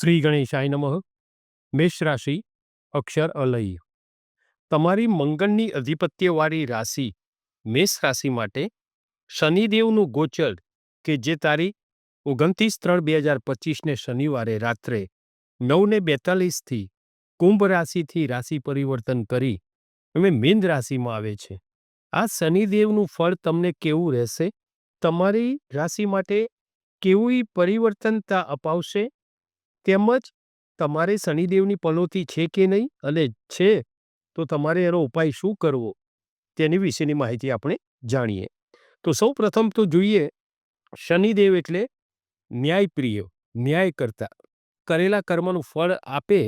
શ્રી ગણેશાય નમઃ, મેષ રાશિ, અક્ષર અલય. તમારી મંગળની અધિપત્યવાળી રાશિ, મેષ રાશિ માટે શનિદેવનું ગોચર, કે જે તારીખ ઓગણત્રીસ ત્રણ બે હજાર પચીસને શનિવારે રાત્રે નવને બેતાલીસથી કુંભ રાશિથી રાશિ પરિવર્તન કરી અમે મીન રાશિમાં આવે છે. આ શનિદેવનું ફળ તમને કેવું રહેશે? તમારી રાશિ માટે કેવી પરિવર્તનતા અપાવશે? તેમજ તમારે શનિદેવની પનોતી છે કે નહીં અને છે, તો તમારે એનો ઉપાય શું કરવો? તેની વિશેની માહિતી આપણે જાણીએ. તો સૌ પ્રથમ તો જોઈએ, શનિદેવ એટલે ન્યાયપ્રિય ન્યાય કરતા કરેલા કર્મનું ફળ આપે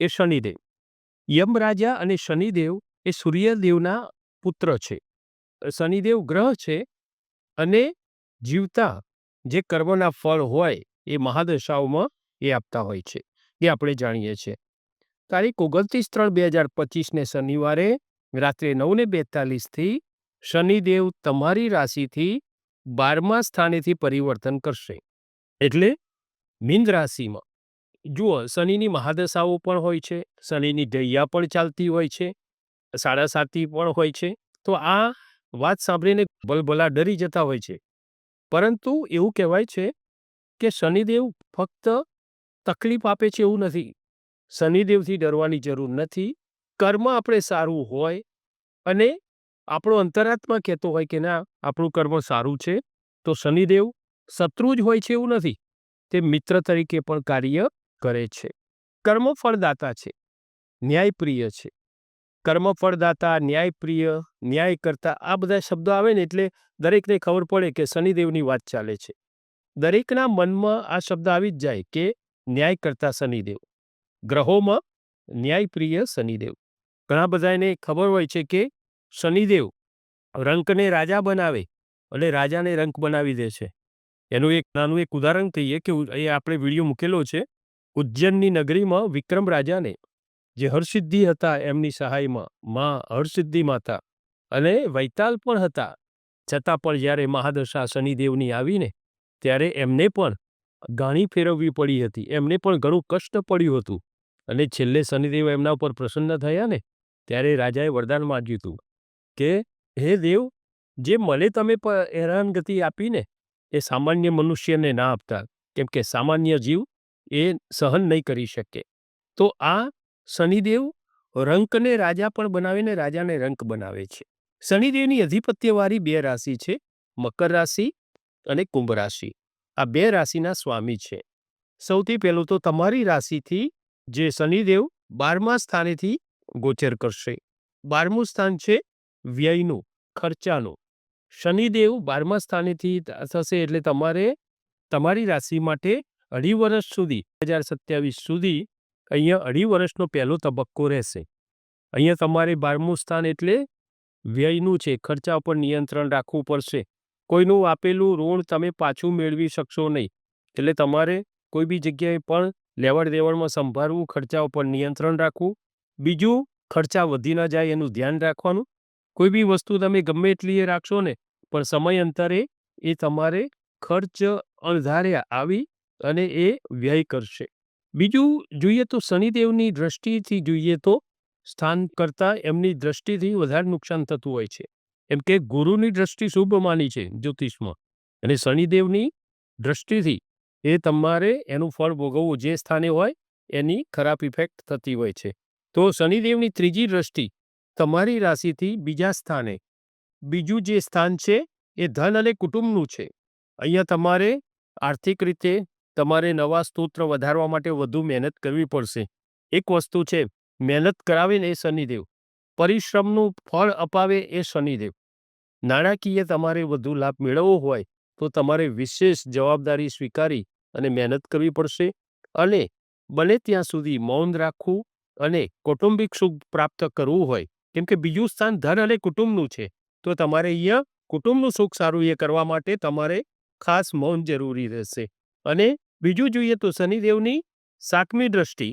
એ શનિદેવ. યમરાજા અને શનિદેવ એ સૂર્યદેવના પુત્ર છે. શનિદેવ ગ્રહ છે અને જીવતા જે કર્મના ફળ હોય એ મહાદશાઓમાં એ આપતા હોય છે, એ આપણે જાણીએ છીએ. તારીખ ઓગણત્રીસ ત્રણ બે હજાર પચીસને શનિવારે રાત્રે નવને બેતાલીસથી શનિદેવ તમારી રાશિથી બારમા સ્થાનેથી પરિવર્તન કરશે. એટલે મીન રાશિમાં જુઓ, શનિની મહાદશાઓ પણ હોય છે, શનિની ઢૈયા પણ ચાલતી હોય છે, સાડા સાતી પણ હોય છે. તો આ વાત સાંભળીને ભલભલા ડરી જતા હોય છે. પરંતુ એવું કહેવાય છે કે શનિદેવ ફક્ત તકલીફ આપે છે એવું નથી. શનિદેવથી ડરવાની જરૂર નથી. કર્મ આપણે સારું હોય અને આપણો અંતરાત્મા કહેતો હોય કે ના, આપણું કર્મ સારું છે, તો શનિદેવ શત્રુ જ હોય છે એવું નથી. તે મિત્ર તરીકે પણ કાર્ય કરે છે. કર્મ ફળદાતા છે. ન્યાયપ્રિય છે. કર્મ ફળદાતા ન્યાયપ્રિય ન્યાય કરતા આ બધા શબ્દો આવે ને એટલે દરેકને ખબર પડે કે શનિદેવની વાત ચાલે છે. દરેકના મનમાં આ શબ્દ આવી જ જાય કે ન્યાય કરતા શનિદેવ. ગ્રહોમાં ન્યાયપ્રિય શનિદેવ. ઘણા બધા એને ખબર હોય છે કે શનિદેવ રંકને રાજા બનાવે એટલે રાજાને રંક બનાવી દે છે. એનું એક નાનું એક ઉદાહરણ કહીએ કે એ આપણે વીડિયો મૂકેલો છે. ઉજ્જૈનની નગરીમાં વિક્રમ રાજાને જે હરસિદ્ધિ હતા એમની સહાયમાં માં હરસિદ્ધિ માતા અને વૈતાલ પણ હતા. છતાં પણ જ્યારે મહાદશા શનિદેવની આવીને ત્યારે એમને પણ ગાણી ફેરવવી પડી હતી. એમને પણ ઘણું કષ્ટ પડ્યું હતું. અને છેલ્લે શનિદેવ એમના ઉપર પ્રસન્ન થયા ને, ત્યારે રાજાએ વરદાન માંગ્યું હતું કે, હે દેવ, જે મને તમે હેરાનગતિ આપીને એ સામાન્ય મનુષ્યને ના આપતા, કેમ કે સામાન્ય જીવ એ સહન નહીં કરી શકે. તો આ શનિદેવ રંકને રાજા પણ બનાવીને રાજાને રંક બનાવે છે. શનિદેવની અધિપત્યવાળી બે રાશિ છે, મકર રાશિ અને કુંભ રાશિ. આ બે રાશિના સ્વામી છે. સૌથી પહેલું તો તમારી રાશિથી જે શનિદેવ બારમા સ્થાનેથી ગોચર કરશે. બારમું સ્થાન છે વ્યયનું, ખર્ચાનું. શનિદેવ બારમા સ્થાનેથી થશે એટલે તમારે તમારી રાશિ માટે અઢી વર્ષ સુધી હજાર સત્યાવીસ સુધી અહીંયા અઢી વર્ષનો પહેલો તબક્કો રહેશે. અહીંયા તમારે બારમું સ્થાન એટલે વ્યયનું છે, ખર્ચા ઉપર નિયંત્રણ રાખવું પડશે. કોઈનું આપેલું ઋણ તમે પાછું મેળવી શકશો નહીં. એટલે તમારે કોઈ બી જગ્યાએ પણ લેવડ દેવડમાં સંભાળવું, ખર્ચા ઉપર નિયંત્રણ રાખવું. બીજું, ખર્ચા વધી ન જાય એનું ધ્યાન રાખવાનું. કોઈ બી વસ્તુ તમે ગમે એટલી રાખશો ને, પણ સમય અંતરે એ તમારે ખર્ચ અણધાર્યા આવી અને એ વ્યય કરશે. બીજું, જોઈએ તો શનિદેવની દ્રષ્ટિથી જોઈએ તો સ્થાન કરતાં એમની દ્રષ્ટિથી વધારે નુકસાન થતું હોય છે. એમ કે ગુરુની દ્રષ્ટિ શુભ માની છે જ્યોતિષમાં. અને શનિદેવની દ્રષ્ટિથી એ તમારે એનું ફળ ભોગવવું જે સ્થાને હોય એની ખરાબ ઇફેક્ટ થતી હોય છે. તો શનિદેવની ત્રીજી દ્રષ્ટિ તમારી રાશિથી બીજા સ્થાને. બીજું જે સ્થાન છે એ ધન અને કુટુંબનું છે. અહીંયા તમારે આર્થિક રીતે તમારે નવા સ્તોત્ર વધારવા માટે વધુ મહેનત કરવી પડશે. એક વસ્તુ છે, મહેનત કરાવે ને એ શનિદેવ. પરિશ્રમનું ફળ અપાવે એ શનિદેવ. નાણાકીય તમારે વધુ લાભ મેળવવો હોય, તો તમારે વિશેષ જવાબદારી સ્વીકારી અને મહેનત કરવી પડશે. અને બને ત્યાં સુધી મૌન રાખવું અને કૌટુંબિક સુખ પ્રાપ્ત કરવું હોય, કેમ કે બીજું સ્થાન ધન અને કુટુંબનું છે. તો તમારે અહીંયા કુટુંબનું સુખ સારું એ કરવા માટે તમારે ખાસ મૌન જરૂરી રહેશે. અને બીજું જોઈએ તો શનિદેવની સાતમી દ્રષ્ટિ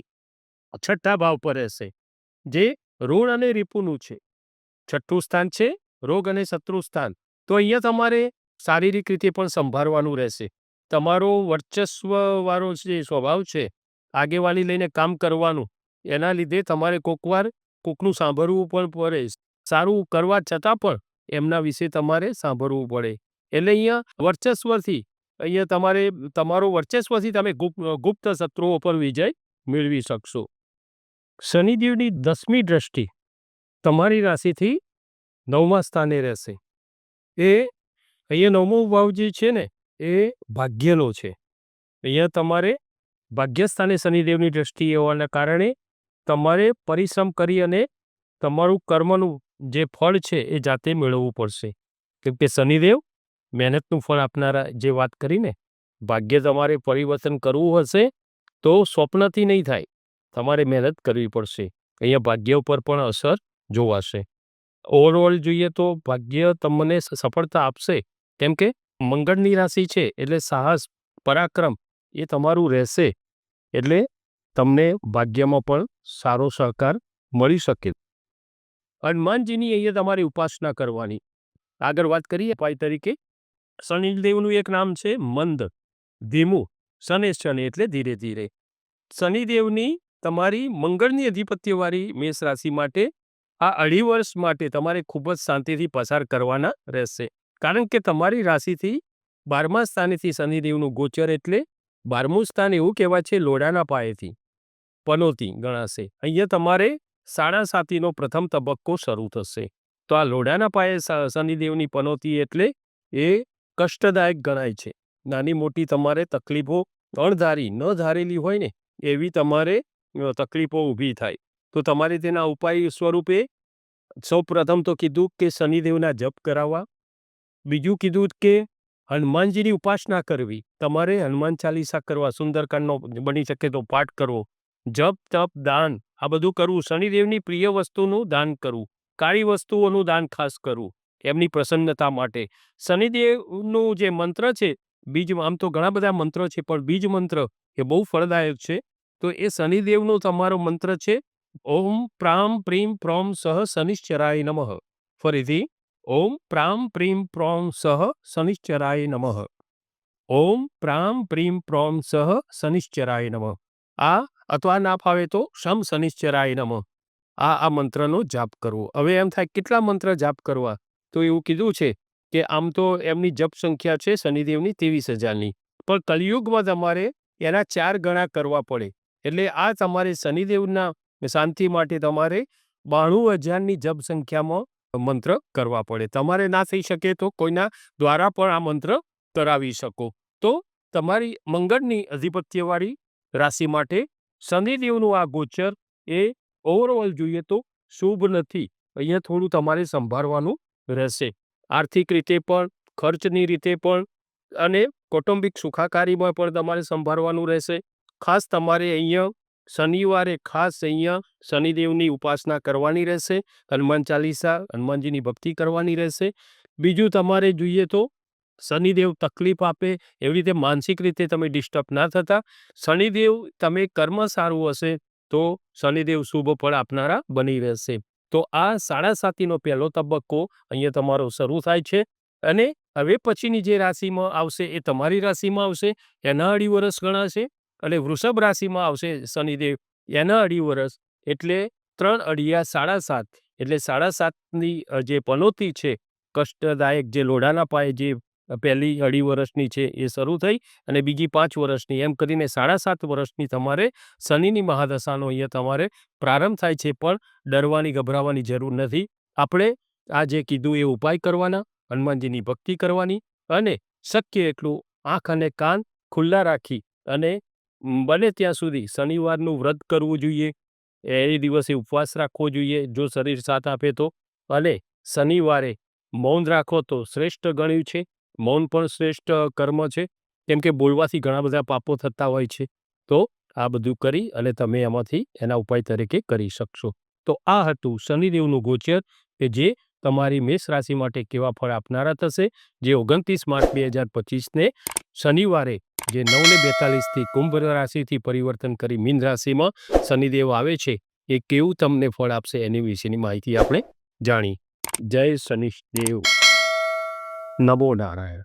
છઠ્ઠા ભાવ પર રહેશે, જે ઋણ અને રીપુનું છે. છઠ્ઠું સ્થાન છે રોગ અને શત્રુ સ્થાન. તો અહીંયા તમારે શારીરિક રીતે પણ સંભાળવાનું રહેશે. તમારો વર્ચસ્વવાળો જે સ્વભાવ છે, આગેવાની લઈને કામ કરવાનું, એના લીધે તમારે કોકવાર કોકનું સાંભળવું પણ પડે. સારું કરવા છતાં પણ એમના વિશે તમારે સાંભળવું પડે. એટલે અહીંયા વર્ચસ્વથી, અહીંયા તમારે, તમારું વર્ચસ્વથી તમે ગુપ્ત શત્રુઓ પર વિજય મેળવી શકશો. શનિદેવની દસમી દ્રષ્ટિ. તમારી રાશિથી નવમા સ્થાને રહેશે. એ અહીંયા નવમો ભાવ જે છે ને, એ ભાગ્યનો છે. અહીંયા તમારે ભાગ્યસ્થાને શનિદેવની દ્રષ્ટિ હોવાના કારણે તમારે પરિશ્રમ કરી અને તમારું કર્મનું જે ફળ છે એ જાતે મેળવવું પડશે. કેમ કે શનિદેવ મહેનતનું ફળ આપનારા જે વાત કરીને ભાગ્ય તમારે પરિવર્તન કરવું હશે તો સ્વપ્નથી નહીં થાય. તમારે મહેનત કરવી પડશે. અહીંયા ભાગ્ય ઉપર પણ અસર જોવાશે. ઓવરઓલ જોઈએ તો ભાગ્ય તમને સફળતા આપશે. કેમ કે મંગળની રાશિ છે એટલે સાહસ, પરાક્રમ એ તમારું રહેશે. એટલે તમને ભાગ્યમાં પણ સારો સહકાર મળી શકે. હનુમાનજીની અહીંયા તમારી ઉપાસના કરવાની. આગળ વાત કરીએ ભાઈ તરીકે. શનિદેવનું એક નામ છે મંદ. ધીમું શનિ શનિ એટલે ધીરે ધીરે. શનિદેવની તમારી મંગળની અધિપત્યવાળી મેષ રાશિ માટે આ અઢી વર્ષ માટે તમારે ખૂબ જ શાંતિથી પસાર કરવાના રહેશે. કારણ કે તમારી રાશિથી બારમા સ્થાનેથી શનિદેવનું ગોચર એટલે બારમું સ્થાન એવું કહેવાય છે, લોડાના પાયેથી. પનોતી ગણાશે. અહીંયા તમારે સાડા સાતીનો પ્રથમ તબક્કો શરૂ થશે. તો આ લોડાના પાયે શનિદેવની પનોતી એટલે એ કષ્ટદાયક ગણાય છે. નાની મોટી તમારે તકલીફો અણધારી ન ધારેલી હોય ને, એવી તમારે તકલીફો ઊભી થાય. તો તમારે તેના ઉપાય સ્વરૂપે સૌ પ્રથમ તો કીધું કે શનિદેવના જપ કરાવવા. બીજું કીધું કે હનુમાનજીની ઉપાસના કરવી. તમારે હનુમાન ચાલીસા કરવા, સુંદરકાંડનો બની શકે તો પાઠ કરવો. જપ, તપ, દાન, આ બધું કરવું. શનિદેવની પ્રિય વસ્તુનું દાન કરવું. કાળી વસ્તુઓનું દાન ખાસ કરવું. એમની પ્રસન્નતા માટે. શનિદેવનું જે મંત્ર છે, બીજ આમ તો ઘણા બધા મંત્રો છે, પણ બીજ મંત્ર એ બહુ ફળદાયક છે. તો એ શનિદેવનો તમારો મંત્ર છે ઓમ પ્રામ પ્રીમ પ્રોમ સહ શનિશ્ચરાય નમઃ ફરીથી ઓમ પ્રામ પ્રીમ પ્રોમ સહ શનિશ્ચરાય નમઃ ઓમ પ્રામ પ્રીમ પ્રોમ સહ શનિશ્ચરાય નમઃ આ અથવા ના ફાવે તો શમ શનિશ્ચરાય નમઃ આ આ મંત્રનો જાપ કરવો। હવે એમ થાય, કેટલા મંત્ર જાપ કરવા? તો એવું કીધું છે કે આમ તો એમની જપ સંખ્યા છે શનિદેવની ત્રેવીસ હજારની. પણ કલયુગમાં તમારે એના ચાર ગણા કરવા પડે. એટલે આ તમારે શનિદેવના શાંતિ માટે તમારે બાણું હજારની જપ સંખ્યામાં મંત્ર કરવા પડે. તમારે ના થઈ શકે તો કોઈના દ્વારા પણ આ મંત્ર કરાવી શકો. તો તમારી મંગળની અધિપત્યવાળી રાશિ માટે શનિદેવનું આ ગોચર એ ઓવરઓલ જોઈએ તો શુભ નથી. અહીંયા થોડું તમારે સંભાળવાનું રહેશે. આર્થિક રીતે પણ, ખર્ચની રીતે પણ અને કૌટુંબિક સુખાકારીમાં પણ તમારે સંભાળવાનું રહેશે. ખાસ તમારે અહીંયા શનિવારે ખાસ અહીંયા શનિદેવની ઉપાસના કરવાની રહેશે, હનુમાન ચાલીસા, હનુમાનજીની ભક્તિ કરવાની રહેશે. બીજું તમારે જોઈએ તો શનિદેવ તકલીફ આપે, એવી રીતે માનસિક રીતે તમે ડિસ્ટર્બ ના થતા. શનિદેવ તમે કર્મ સારું હશે, તો શનિદેવ શુભ ફળ આપનારા બની રહેશે. તો આ સાડા સાતીનો પહેલો તબક્કો અહીંયા તમારો શરૂ થાય છે. અને હવે પછીની જે રાશિમાં આવશે એ તમારી રાશિમાં આવશે. એના અઢી વર્ષ ગણાશે. અને વૃષભ રાશિમાં આવશે શનિદેવ. એના અઢી વર્ષ એટલે ત્રણ અઢિયા સાડા સાત. એટલે સાડા સાતની જે પનોતી છે, કષ્ટદાયક જે લોઢાના પાયે જે પહેલી અઢી વર્ષની છે એ શરૂ થઈ અને બીજી પાંચ વર્ષની એમ કરીને સાડા સાત વર્ષની તમારે શનિની મહાદશાનો અહીંયા તમારે પ્રારંભ થાય છે, પણ ડરવાની, ગભરાવાની જરૂર નથી. આપણે આ જે કીધું એ ઉપાય કરવાના, હનુમાનજીની ભક્તિ કરવાની અને શક્ય એટલું આંખ અને કાન ખુલ્લા રાખી અને બને ત્યાં સુધી. શનિવારનું વ્રત કરવું જોઈએ. એ દિવસે ઉપવાસ રાખવો જોઈએ, જો શરીર સાથ આપે તો. અને શનિવારે મૌન રાખો તો શ્રેષ્ઠ ગણ્યું છે. મૌન પણ શ્રેષ્ઠ કર્મ છે. કેમ કે બોલવાથી ઘણા બધા પાપો થતા હોય છે. તો આ બધું કરી અને તમે એમાંથી એના ઉપાય તરીકે કરી શકશો. તો આ હતું શનિદેવનું ગોચર, કે જે તમારી મેષ રાશિ માટે કેવા ફળ આપનારા થશે. જે ઓગણત્રીસ માર્ચ બે હજાર પચીસને શનિવારે જે નવને બેતાલીસથી કુંભ રાશિથી પરિવર્તન કરી મીન રાશિમાં શનિદેવ આવે છે, એ કેવું તમને ફળ આપશે એની વિશેની માહિતી આપણે જાણી જય શનિદેવ. નમો નારાયણ.